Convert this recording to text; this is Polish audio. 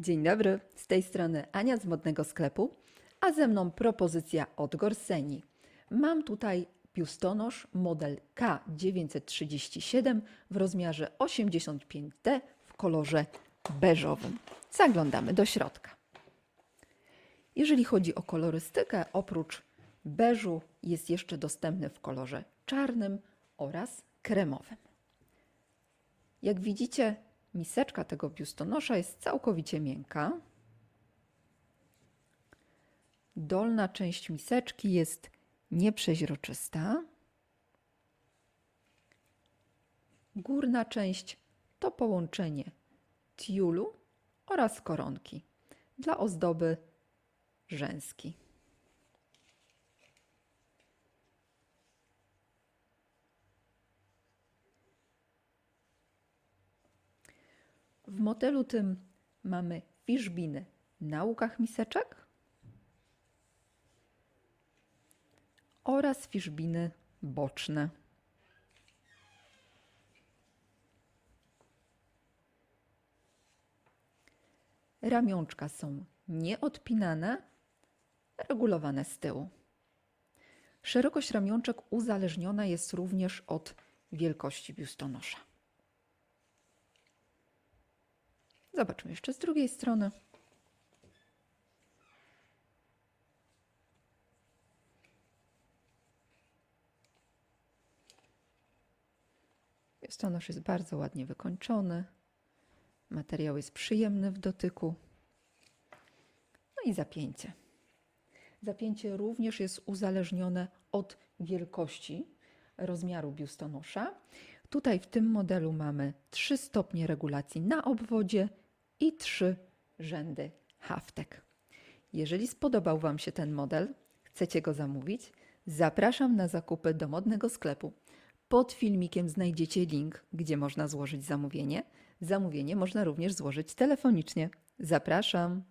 Dzień dobry, z tej strony Ania z modnego sklepu, a ze mną propozycja od Gorseni. Mam tutaj biustonosz model K937 w rozmiarze 85D w kolorze beżowym. Zaglądamy do środka. Jeżeli chodzi o kolorystykę, oprócz beżu jest jeszcze dostępny w kolorze czarnym oraz kremowym. Jak widzicie, miseczka tego biustonosza jest całkowicie miękka. Dolna część miseczki jest nieprzeźroczysta. Górna część to połączenie tiulu oraz koronki dla ozdoby rzęski. W modelu tym mamy fiszbiny na łukach miseczek oraz fiszbiny boczne. Ramionczka są nieodpinane, regulowane z tyłu. Szerokość ramionczek uzależniona jest również od wielkości biustonosza. Zobaczmy jeszcze z drugiej strony. Biustonosz jest bardzo ładnie wykończony. Materiał jest przyjemny w dotyku. No i zapięcie. Zapięcie również jest uzależnione od wielkości rozmiaru biustonosza. Tutaj w tym modelu mamy 3 stopnie regulacji na obwodzie i 3 rzędy haftek. Jeżeli spodobał Wam się ten model, chcecie go zamówić, zapraszam na zakupy do modnego sklepu. Pod filmikiem znajdziecie link, gdzie można złożyć zamówienie. Zamówienie można również złożyć telefonicznie. Zapraszam.